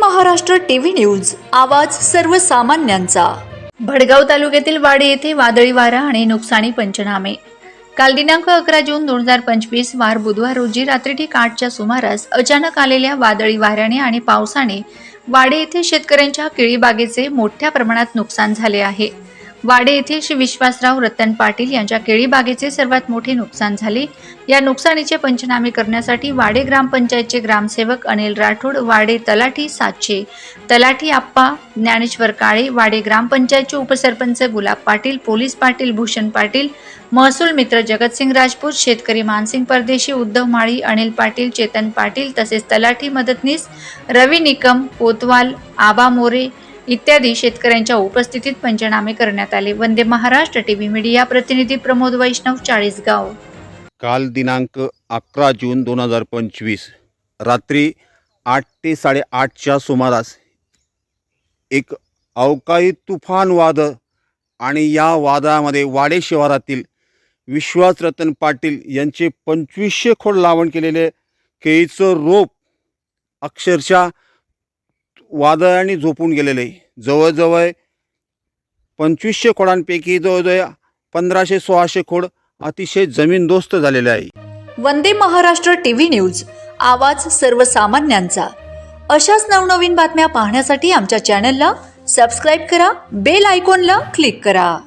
Maharashtra TV news. आवाज सर्वसामान्यांचा. भडगाव तालुक्यातील वाडी येथे वादळी वारा आणि नुकसानी पंचनामे. काल दिनांक अकरा जून दोन हजार पंचवीस वार बुधवार रोजी रात्री ठीक आठच्या सुमारास अचानक आलेल्या वादळी वाऱ्याने आणि पावसाने वाडे येथे शेतकऱ्यांच्या केळीबागेचे मोठ्या प्रमाणात नुकसान झाले आहे. वाडे येथील श्री विश्वासराव रतन पाटील यांच्या केळी बागेचे सर्वात मोठे नुकसान झाले. या नुकसानीचे पंचनामे करण्यासाठी वाडे ग्रामपंचायतचे ग्रामसेवक अनिल राठोड वाडे तलाठी सातशे तलाठी आप्पा ज्ञानेश्वर काळे वाडे ग्रामपंचायतचे उपसरपंच गुलाब पाटील पोलीस पाटील भूषण पाटील महसूल मित्र जगतसिंग राजपूत शेतकरी मानसिंग परदेशी उद्धव माळी अनिल पाटील चेतन पाटील तसेच तलाठी मदतनीस रवी निकम कोतवाल आबा मोरे इत्यादी शेतकऱ्यांच्या उपस्थितीत पंचनामे करण्यात आले. वंदे महाराष्ट्र टीव्ही मीडिया प्रतिनिधी प्रमोद वैष्णव चाळीसगाव. काल दिनांक अकरा जून दोन हजार पंचवीस रात्री आठ ते साडेआठच्या सुमारास एक अवकाळी तुफान वादळ आणि या वादळामध्ये वाडे शिवारातील विश्वास रतन पाटील यांचे पंचवीसशे खोड लावण केलेले केळीचं रोप अक्षरशः वादळाने झोपून गेलेलं. आहे. जवळजवळ पंचवीसशे खोडांपैकी जवळजवळ पंधराशे सोळाशे खोड अतिशय जमीनदोस्त झालेले आहे. वंदे महाराष्ट्र टीव्ही न्यूज आवाज सर्वसामान्यांचा. अशाच नवनवीन बातम्या पाहण्यासाठी आमच्या चॅनलला सबस्क्राईब करा बेल आयकॉनला क्लिक करा.